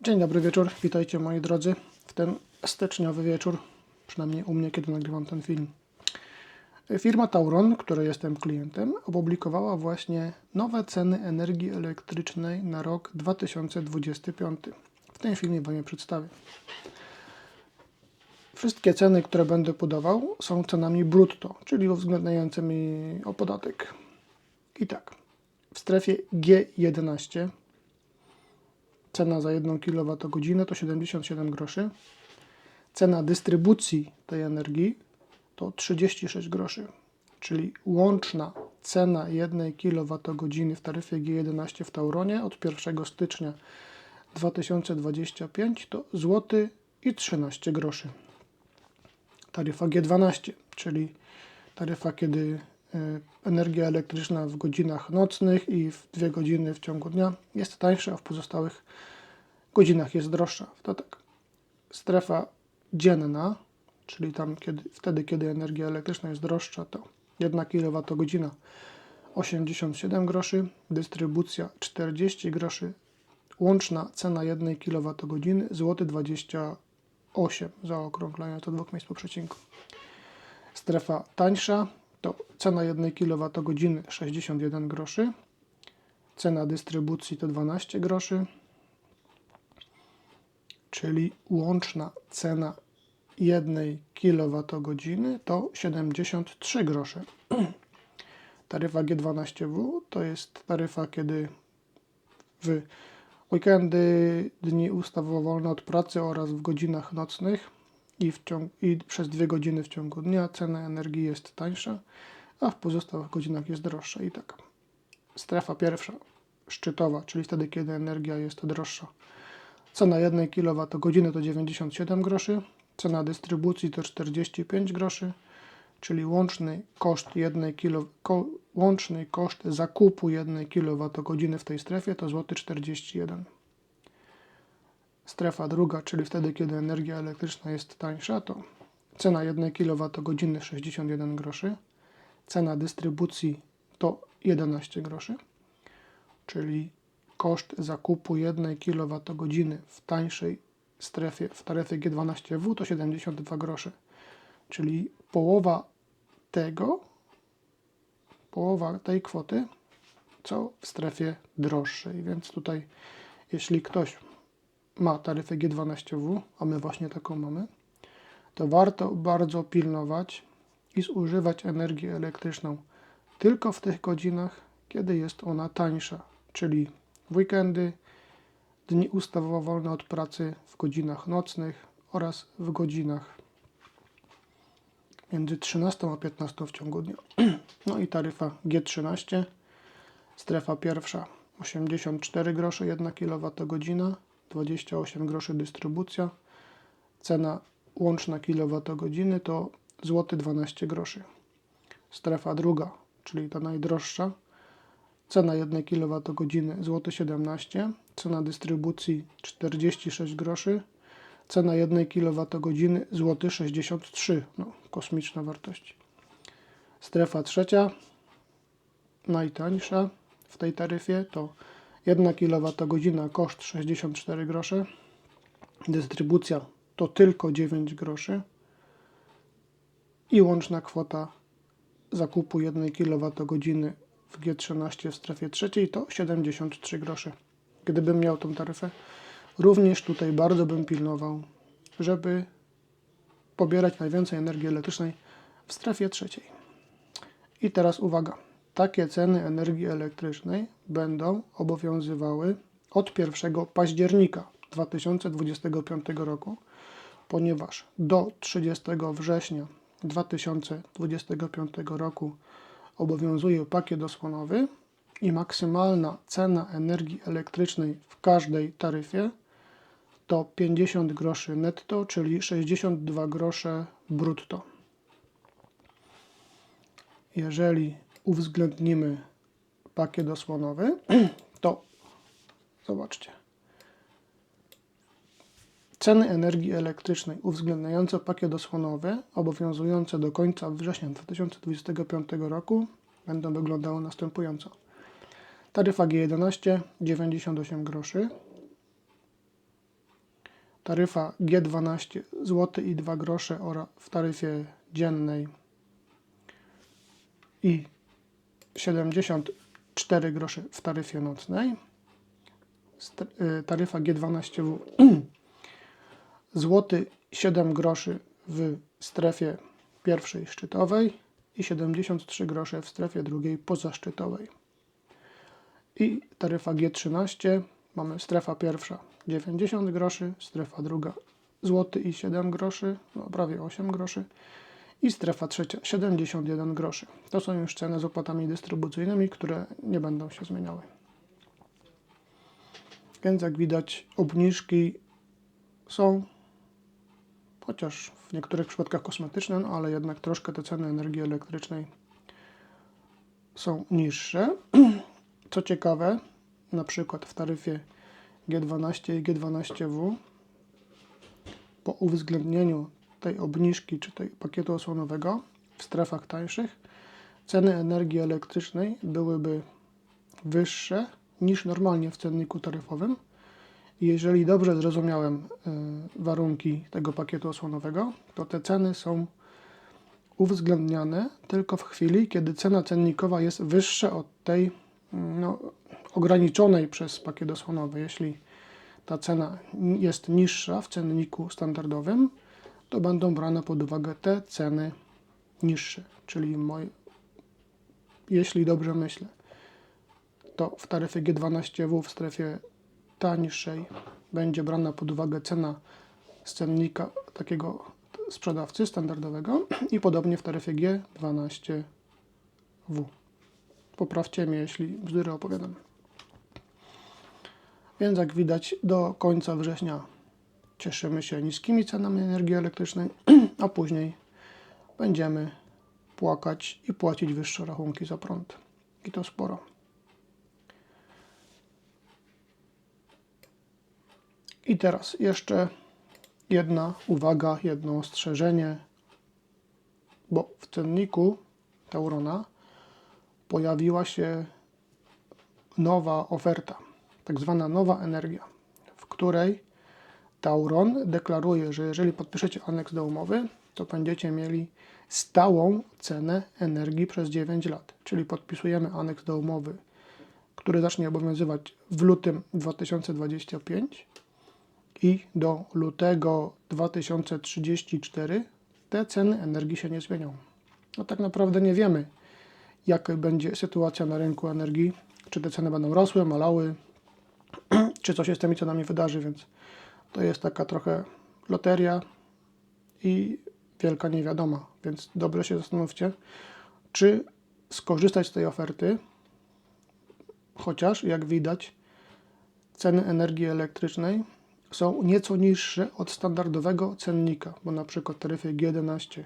Dzień dobry wieczór, witajcie moi drodzy w ten styczniowy wieczór, przynajmniej u mnie, kiedy nagrywam ten film. Firma Tauron, której jestem klientem, opublikowała właśnie nowe ceny energii elektrycznej na rok 2025. W tym filmie Wam je przedstawię. Wszystkie ceny, które będę podawał, są cenami brutto, czyli uwzględniającymi o podatek. I tak, w strefie G11 Cena za 1 kWh to 77 groszy. Cena dystrybucji tej energii to 36 groszy, czyli łączna cena 1 kWh w taryfie G11 w Tauronie od 1 stycznia 2025 to złoty i 13 groszy. Taryfa G12, czyli taryfa, kiedy energia elektryczna w godzinach nocnych i w 2 godziny w ciągu dnia jest tańsza, a w pozostałych godzinach jest droższa. To tak. Strefa dzienna, czyli tam kiedy, wtedy, kiedy energia elektryczna jest droższa, to 1 kWh 87 groszy, dystrybucja 40 groszy, łączna cena 1 kWh złoty 28 zaokrąglając do dwóch miejsc po przecinku. Strefa tańsza to cena 1 kWh 61 groszy, cena dystrybucji to 12 groszy, czyli łączna cena 1 kWh to 73 grosze. Taryfa G12W to jest taryfa, kiedy w weekendy, dni ustawowo wolne od pracy oraz w godzinach nocnych i, w i przez dwie godziny w ciągu dnia cena energii jest tańsza, a w pozostałych godzinach jest droższa. I tak. Strefa pierwsza, szczytowa, czyli wtedy, kiedy energia jest droższa. Cena 1 kWh to 97 groszy, cena dystrybucji to 45 groszy, czyli łączny koszt 1 kilo, ko, łączny koszt zakupu 1 kWh w tej strefie to złoty 41. Strefa druga, czyli wtedy, kiedy energia elektryczna jest tańsza, to cena 1 kWh 61 groszy, cena dystrybucji to 11 groszy, czyli koszt zakupu 1 kWh w tańszej strefie, w taryfie G12W to 72 grosze, czyli połowa tego, połowa tej kwoty, co w strefie droższej. Więc tutaj, jeśli ktoś ma taryfę G12W, a my właśnie taką mamy, to warto bardzo pilnować i zużywać energię elektryczną tylko w tych godzinach, kiedy jest ona tańsza, czyli w weekendy, dni ustawowo wolne od pracy w godzinach nocnych oraz w godzinach między 13 a 15 w ciągu dnia. No i taryfa G13, strefa pierwsza 84 grosze 1 kWh, 28 groszy dystrybucja, cena łączna kWh to złoty 12 groszy. Strefa druga, czyli ta najdroższa, Cena 1 kWh złoty 17, cena dystrybucji 46 groszy, cena 1 kWh złoty 63, no kosmiczna wartość. Strefa trzecia, najtańsza w tej taryfie to 1 kWh koszt 64 grosze, dystrybucja to tylko 9 groszy i łączna kwota zakupu 1 kWh w G13 w strefie trzeciej to 73 grosze. Gdybym miał tą taryfę, również tutaj bardzo bym pilnował, żeby pobierać najwięcej energii elektrycznej w strefie trzeciej. I teraz uwaga. Takie ceny energii elektrycznej będą obowiązywały od 1 października 2025 roku, ponieważ do 30 września 2025 roku obowiązuje pakiet osłonowy i maksymalna cena energii elektrycznej w każdej taryfie to 50 groszy netto, czyli 62 grosze brutto. Jeżeli uwzględnimy pakiet osłonowy, to zobaczcie. Ceny energii elektrycznej uwzględniające pakiet osłonowy obowiązujące do końca września 2025 roku będą wyglądały następująco. Taryfa G11 98 groszy, taryfa G12 zł i 2 grosze oraz w taryfie dziennej i 74 grosze w taryfie nocnej. Y, Taryfa G12W złoty 7 groszy w strefie pierwszej szczytowej i 73 grosze w strefie drugiej pozaszczytowej. I taryfa G13 mamy strefa pierwsza 90 groszy, strefa druga złoty i 7 groszy, no prawie 8 groszy i strefa trzecia 71 groszy. To są już ceny z opłatami dystrybucyjnymi, które nie będą się zmieniały. Więc jak widać obniżki są, chociaż w niektórych przypadkach kosmetyczne, no ale jednak troszkę te ceny energii elektrycznej są niższe. Co ciekawe, na przykład w taryfie G12 i G12W po uwzględnieniu tej obniżki czy tej pakietu osłonowego w strefach tańszych ceny energii elektrycznej byłyby wyższe niż normalnie w cenniku taryfowym. Jeżeli dobrze zrozumiałem y, warunki tego pakietu osłonowego, to te ceny są uwzględniane tylko w chwili, kiedy cena cennikowa jest wyższa od tej mm, no, ograniczonej przez pakiet osłonowy. Jeśli ta cena jest niższa w cenniku standardowym, to będą brane pod uwagę te ceny niższe. Czyli moj, jeśli dobrze myślę, to w taryfie G12W w strefie tańszej będzie brana pod uwagę cena z cennika takiego sprzedawcy standardowego i podobnie w taryfie G12W. Poprawcie mnie, jeśli bzdury opowiadam. Więc jak widać, do końca września cieszymy się niskimi cenami energii elektrycznej, a później będziemy płakać i płacić wyższe rachunki za prąd. I to sporo. I teraz jeszcze jedna uwaga, jedno ostrzeżenie, bo w cenniku Taurona pojawiła się nowa oferta, tak zwana nowa energia, w której Tauron deklaruje, że jeżeli podpiszecie aneks do umowy, to będziecie mieli stałą cenę energii przez 9 lat. Czyli podpisujemy aneks do umowy, który zacznie obowiązywać w lutym 2025 i do lutego 2034 te ceny energii się nie zmienią. No tak naprawdę nie wiemy, jaka będzie sytuacja na rynku energii, czy te ceny będą rosły, malały, czy coś się z tymi cenami wydarzy, więc to jest taka trochę loteria i wielka niewiadoma, więc dobrze się zastanówcie, czy skorzystać z tej oferty, chociaż jak widać, ceny energii elektrycznej są nieco niższe od standardowego cennika, bo na przykład w taryfie G11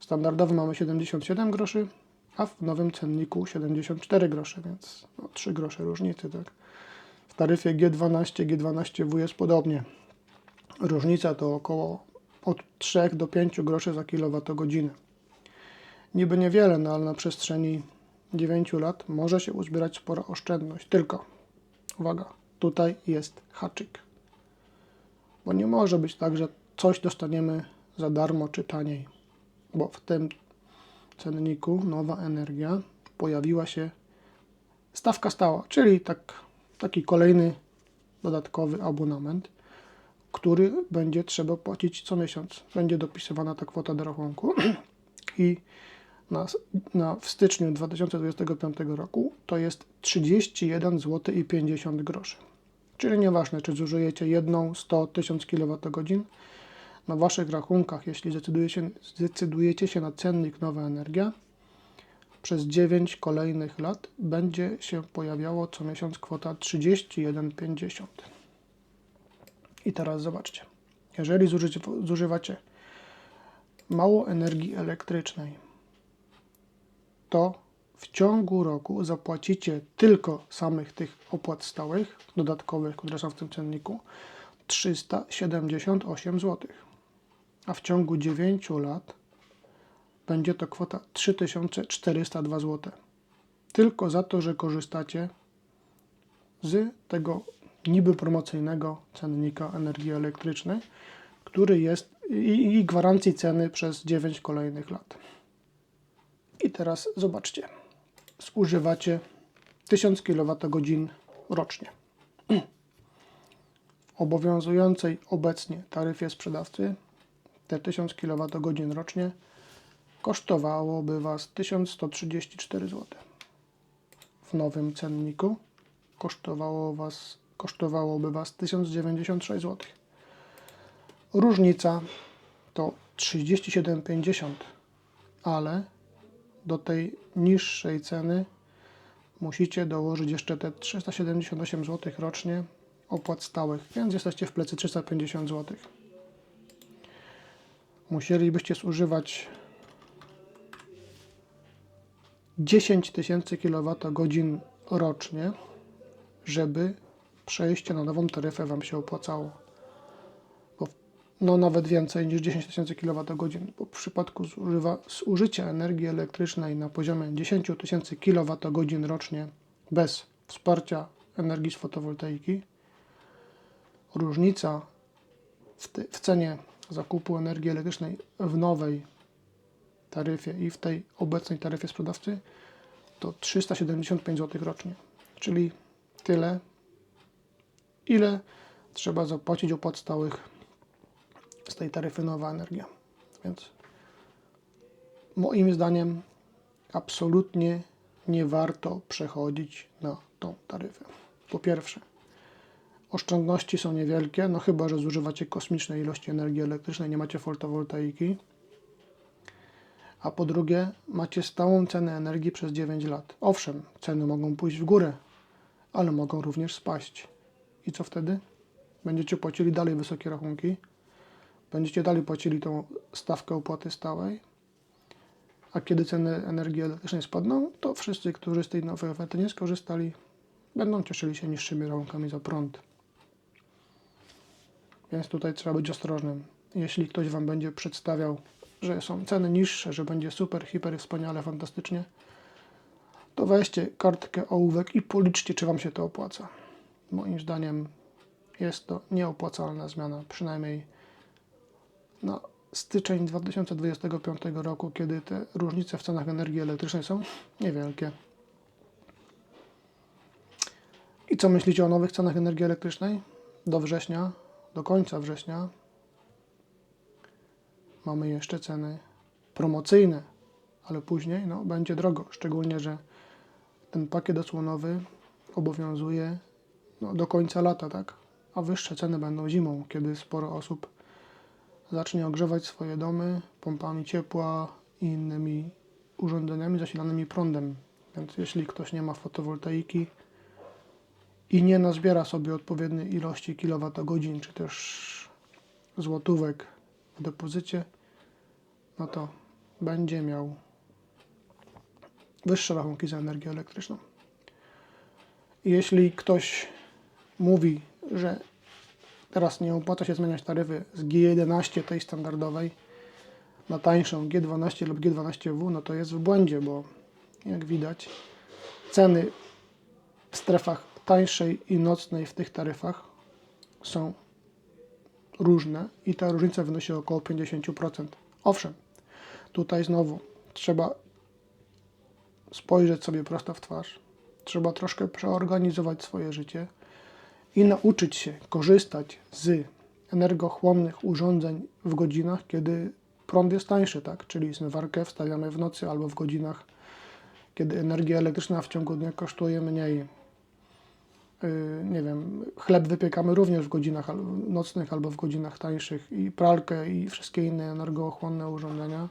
standardowy mamy 77 groszy, a w nowym cenniku 74 grosze, więc no, 3 grosze różnicy, tak. W taryfie G12, G12W jest podobnie. Różnica to około od 3 do 5 groszy za kilowatogodzinę. Niby niewiele, no ale na przestrzeni 9 lat może się uzbierać spora oszczędność. Tylko, uwaga, tutaj jest haczyk. Bo nie może być tak, że coś dostaniemy za darmo czy taniej. Bo w tym cenniku nowa energia pojawiła się stawka stała, czyli tak, taki kolejny dodatkowy abonament, który będzie trzeba płacić co miesiąc. Będzie dopisywana ta kwota do rachunku i na, na, w styczniu 2025 roku to jest 31 zł i 50 groszy. Czyli nieważne, czy zużyjecie jedną, 100, 1000 kWh, na Waszych rachunkach, jeśli zdecydujecie, zdecydujecie się na cennik Nowa Energia, przez 9 kolejnych lat będzie się pojawiało co miesiąc kwota 31,50. I teraz zobaczcie. Jeżeli zużywacie mało energii elektrycznej, to w ciągu roku zapłacicie tylko samych tych opłat stałych, dodatkowych, które są w tym cenniku, 378 zł. A w ciągu 9 lat będzie to kwota 3402 zł. Tylko za to, że korzystacie z tego niby promocyjnego cennika energii elektrycznej, który jest i, i gwarancji ceny przez 9 kolejnych lat. I teraz zobaczcie. Zużywacie 1000 kWh rocznie. W obowiązującej obecnie taryfie sprzedawcy te 1000 kWh rocznie kosztowałoby Was 1134 zł. W nowym cenniku kosztowało was, kosztowałoby Was 1096 zł. Różnica to 37,50, ale do tej niższej ceny musicie dołożyć jeszcze te 378 zł rocznie opłat stałych, więc jesteście w plecy 350 zł. Musielibyście zużywać 10 tysięcy kWh rocznie, żeby przejście na nową taryfę Wam się opłacało. Bo, no nawet więcej niż 10 tysięcy kWh, bo w przypadku zużywa, zużycia energii elektrycznej na poziomie 10 tysięcy kWh rocznie bez wsparcia energii z fotowoltaiki, różnica w, w cenie zakupu energii elektrycznej w nowej taryfie i w tej obecnej taryfie sprzedawcy to 375 zł rocznie. Czyli tyle, ile trzeba zapłacić opłat stałych z tej taryfy nowa energia. Więc moim zdaniem absolutnie nie warto przechodzić na tą taryfę. Po pierwsze, oszczędności są niewielkie, no chyba, że zużywacie kosmiczne ilości energii elektrycznej, nie macie fotowoltaiki. A po drugie, macie stałą cenę energii przez 9 lat. Owszem, ceny mogą pójść w górę, ale mogą również spaść. I co wtedy? Będziecie płacili dalej wysokie rachunki, będziecie dalej płacili tą stawkę opłaty stałej, a kiedy ceny energii elektrycznej spadną, to wszyscy, którzy z tej nowej oferty nie skorzystali, będą cieszyli się niższymi rachunkami za prąd. Więc tutaj trzeba być ostrożnym. Jeśli ktoś Wam będzie przedstawiał, że są ceny niższe, że będzie super, hiper, wspaniale, fantastycznie, to weźcie kartkę ołówek i policzcie, czy Wam się to opłaca. Moim zdaniem jest to nieopłacalna zmiana, przynajmniej na styczeń 2025 roku, kiedy te różnice w cenach energii elektrycznej są niewielkie. I co myślicie o nowych cenach energii elektrycznej? Do września, do końca września mamy jeszcze ceny promocyjne, ale później no, będzie drogo, szczególnie, że ten pakiet osłonowy obowiązuje no, do końca lata, tak? A wyższe ceny będą zimą, kiedy sporo osób zacznie ogrzewać swoje domy pompami ciepła i innymi urządzeniami zasilanymi prądem. Więc jeśli ktoś nie ma fotowoltaiki i nie nazbiera sobie odpowiedniej ilości kilowatogodzin, czy też złotówek w depozycie, no to będzie miał wyższe rachunki za energię elektryczną. Jeśli ktoś mówi, że teraz nie opłaca się zmieniać taryfy z G11 tej standardowej na tańszą G12 lub G12W, no to jest w błędzie, bo jak widać ceny w strefach tańszej i nocnej w tych taryfach są różne i ta różnica wynosi około 50%. Owszem, tutaj znowu trzeba spojrzeć sobie prosto w twarz. Trzeba troszkę przeorganizować swoje życie i nauczyć się korzystać z energochłonnych urządzeń w godzinach, kiedy prąd jest tańszy, tak? Czyli zmywarkę wstawiamy w nocy albo w godzinach, kiedy energia elektryczna w ciągu dnia kosztuje mniej. Yy, nie wiem, chleb wypiekamy również w godzinach nocnych albo w godzinach tańszych i pralkę i wszystkie inne energochłonne urządzenia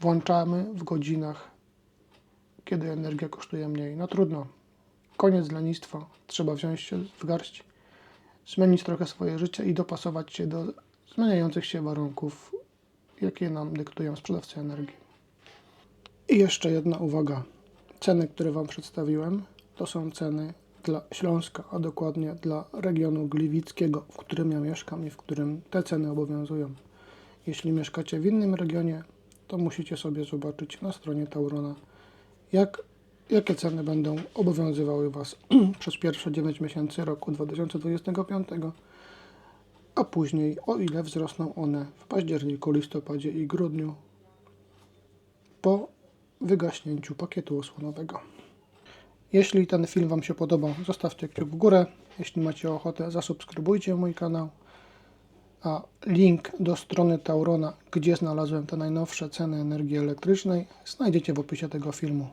włączamy w godzinach kiedy energia kosztuje mniej. No trudno. Koniec lenistwa. Trzeba wziąć się w garść, zmienić trochę swoje życie i dopasować się do zmieniających się warunków, jakie nam dyktują sprzedawcy energii. I jeszcze jedna uwaga. Ceny, które Wam przedstawiłem, to są ceny dla Śląska, a dokładnie dla regionu gliwickiego, w którym ja mieszkam i w którym te ceny obowiązują. Jeśli mieszkacie w innym regionie, to musicie sobie zobaczyć na stronie Taurona jak jakie ceny będą obowiązywały Was przez pierwsze 9 miesięcy roku 2025, a później o ile wzrosną one w październiku, listopadzie i grudniu po wygaśnięciu pakietu osłonowego. Jeśli ten film Wam się podobał, zostawcie kciuk w górę. Jeśli macie ochotę, zasubskrybujcie mój kanał. A link do strony Taurona, gdzie znalazłem te najnowsze ceny energii elektrycznej, znajdziecie w opisie tego filmu.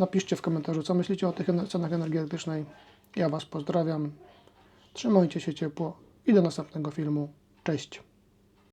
Napiszcie w komentarzu, co myślicie o tych cenach energii elektrycznej. Ja Was pozdrawiam. Trzymajcie się ciepło i do następnego filmu. Cześć.